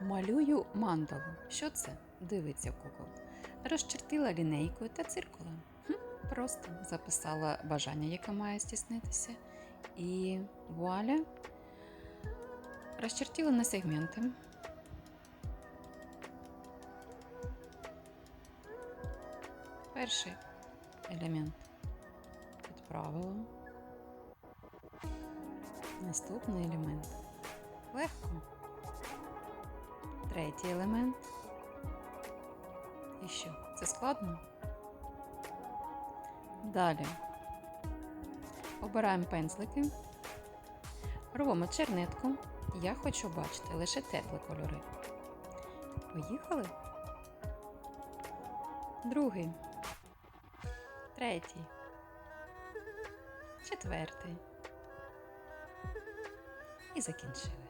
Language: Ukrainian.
Малюю мандалу. Що це? Дивиться кукол. Розчертила лінейкою та циркулем. Просто записала бажання, яке має здійснитися. І вуаля. Розчертила на сегменти. Перший елемент відправила. Наступний елемент. Легко. Третій елемент. І що? Це складно? Далі. Обираємо пензлики. Робимо чернетку. Я хочу бачити лише теплі кольори. Поїхали? Другий. Третій. Четвертий. І закінчили.